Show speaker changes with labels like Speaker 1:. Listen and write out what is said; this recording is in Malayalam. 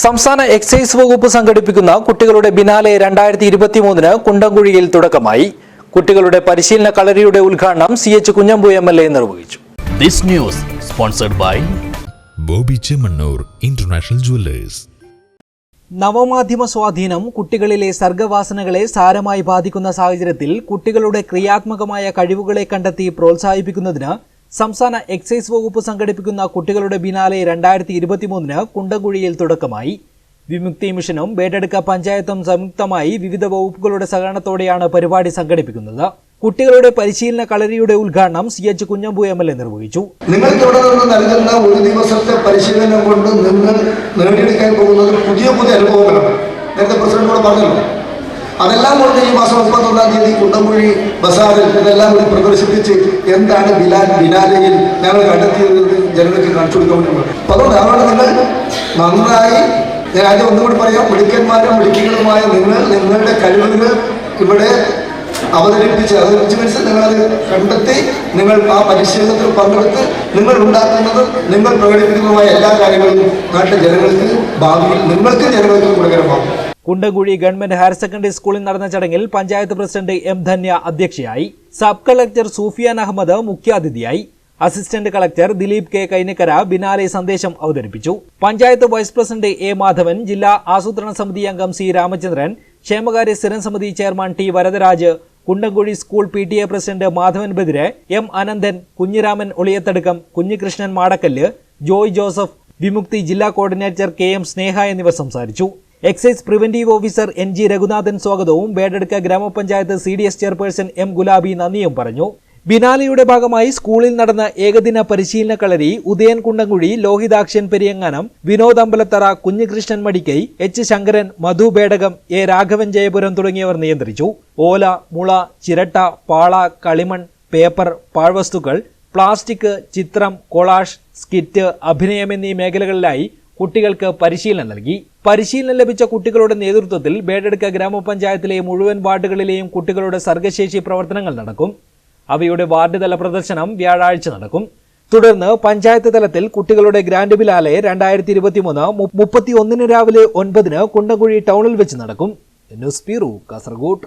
Speaker 1: സംസ്ഥാന എക്സൈസ് വകുപ്പ് സംഘടിപ്പിക്കുന്ന കുട്ടികളുടെ ബിനാലെ രണ്ടായിരത്തി ഇരുപത്തിമൂന്നിന് കുണ്ടംകുഴിയിൽ തുടക്കമായി. കുട്ടികളുടെ പരിശീലന കളരിയുടെ ഉദ്ഘാടനം C H Kunhambu M L A നിർവഹിച്ചു.
Speaker 2: Boby Chemmanur international jewellers.
Speaker 1: നവമാധ്യമ സ്വാധീനം കുട്ടികളിലെ സർഗവാസനകളെ സാരമായി ബാധിക്കുന്ന സാഹചര്യത്തിൽ കുട്ടികളുടെ ക്രിയാത്മകമായ കഴിവുകളെ കണ്ടെത്തി പ്രോത്സാഹിപ്പിക്കുന്നതിന് സംസ്ഥാന എക്സൈസ് വകുപ്പ് സംഘടിപ്പിക്കുന്ന കുട്ടികളുടെ ബിനാലെ രണ്ടായിരത്തി ഇരുപത്തിമൂന്നിന് കുണ്ടംകുഴിയിൽ തുടക്കമായി. വിമുക്തി മിഷനും ബേഡെടുക്ക പഞ്ചായത്തും സംയുക്തമായി വിവിധ വകുപ്പുകളുടെ സഹകരണത്തോടെയാണ് പരിപാടി സംഘടിപ്പിക്കുന്നത്. കുട്ടികളുടെ പരിശീലന കളരിയുടെ ഉദ്ഘാടനം C H Kunhambu M L A നിർവഹിച്ചു.
Speaker 3: നിങ്ങൾ തുടർന്ന് നൽകുന്ന ഒരു ദിവസത്തെ പരിശീലനം കൊണ്ട് നിങ്ങൾ നേടിയെടുക്കാൻ പോകുന്നത് പുതിയ പുതിയ അനുഭവങ്ങളാണ്. നേരത്തെ പ്രസിഡന്റോട് പറഞ്ഞല്ലോ അതെല്ലാം കൊണ്ട് ഈ മാസം മുപ്പത്തൊന്നാം തീയതി കുണ്ടംകുഴി ബസാറിൽ ഇതെല്ലാം കൂടി പ്രദർശിപ്പിച്ച് എന്താണ് ബിലാൽ ബിനാലയിൽ ഞങ്ങൾ കണ്ടെത്തിയത് ജനങ്ങൾക്ക് കാണിച്ചു കൊടുക്കാൻ അപ്പോൾ അതുകൊണ്ട് അതുകൊണ്ട് നിങ്ങൾ. നന്നായി. ഞാൻ ആദ്യം ഒന്നുകൂടി പറയാം. മിടുക്കന്മാരും മിടുക്കികളുമായ നിങ്ങൾ നിങ്ങളുടെ കഴിവുകൾ ഇവിടെ അവതരിപ്പിച്ച് അവതരിപ്പിച്ച് മീൻസ് നിങ്ങളത് കണ്ടെത്തി നിങ്ങൾ ആ പരിശീലനത്തിൽ പങ്കെടുത്ത് നിങ്ങൾ ഉണ്ടാക്കുന്നത് നിങ്ങൾ പ്രകടിപ്പിക്കുന്നതുമായ എല്ലാ കാര്യങ്ങളും നാട്ടിലെ ജനങ്ങൾക്ക് ഭാവിയിൽ നിങ്ങൾക്ക് ജനങ്ങൾക്ക് ഗുണകരമാകും.
Speaker 1: കുണ്ടംകുഴി ഗവൺമെന്റ് ഹയർ സെക്കൻഡറി സ്കൂളിൽ നടന്ന ചടങ്ങിൽ പഞ്ചായത്ത് പ്രസിഡന്റ് എം ധന്യ അധ്യക്ഷയായി സബ് കളക്ടർ സൂഫിയാൻ അഹമ്മദ് മുഖ്യാതിഥിയായി assistant collector Dileep K Kainakkara biennale സന്ദേശം അവതരിപ്പിച്ചു. Panchayat vice president A Madhavan ജില്ലാ ആസൂത്രണ സമിതി അംഗം സി രാമചന്ദ്രൻ ക്ഷേമകാര്യ സ്ഥിരം സമിതി chairman T Varadaraj Kundamkuzhi school P T A president Madhavan ബെതിരെ M Ananthan Kunhiraman Oliyathadukkam Kunhikrishnan Madakkallu Joy Joseph Vimukthi ജില്ലാ കോർഡിനേറ്റർ കെ എം സ്നേഹ എന്നിവർ സംസാരിച്ചു. Excise preventive officer N G Raghunathan സ്വാഗതവും. വേടെടുക്ക ഗ്രാമപഞ്ചായത്ത് C D S chairperson M Gulabi നന്ദിയും പറഞ്ഞു. ബിനാലിയുടെ ഭാഗമായി സ്കൂളിൽ നടന്ന ഏകദിന പരിശീലന കളരി ഉദയൻ കുണ്ടംകുഴി ലോഹിതാക്ഷൻ പെരിയങ്ങാനം വിനോദ് അമ്പലത്തറ കുഞ്ഞികൃഷ്ണൻ മടിക്കൈ എച്ച് ശങ്കരൻ മധു ബേടകം എ രാഘവൻ ജയപുരം തുടങ്ങിയവർ നിയന്ത്രിച്ചു. ഓല മുള ചിരട്ട പാള കളിമൺ പേപ്പർ പാഴ്വസ്തുക്കൾ പ്ലാസ്റ്റിക് ചിത്രം കൊളാഷ് സ്കിറ്റ് അഭിനയം എന്നീ മേഖലകളിലായി കുട്ടികൾക്ക് പരിശീലനം നൽകി. പരിശീലനം ലഭിച്ച കുട്ടികളുടെ നേതൃത്വത്തിൽ ബേഡെടുക്ക ഗ്രാമപഞ്ചായത്തിലെ മുഴുവൻ വാർഡുകളിലെയും കുട്ടികളുടെ സർഗശേഷി പ്രവർത്തനങ്ങൾ നടക്കും. അവയുടെ വാർഡ് തല പ്രദർശനം വ്യാഴാഴ്ച നടക്കും. തുടർന്ന് പഞ്ചായത്ത് തലത്തിൽ കുട്ടികളുടെ ഗ്രാൻഡ് ബിലാലെ രണ്ടായിരത്തി ഇരുപത്തിമൂന്ന് മുപ്പത്തി ഒന്നിന് രാവിലെ ഒൻപതിന് കുണ്ടംകുഴി ടൗണിൽ വെച്ച് നടക്കും. News bureau Kasaragod.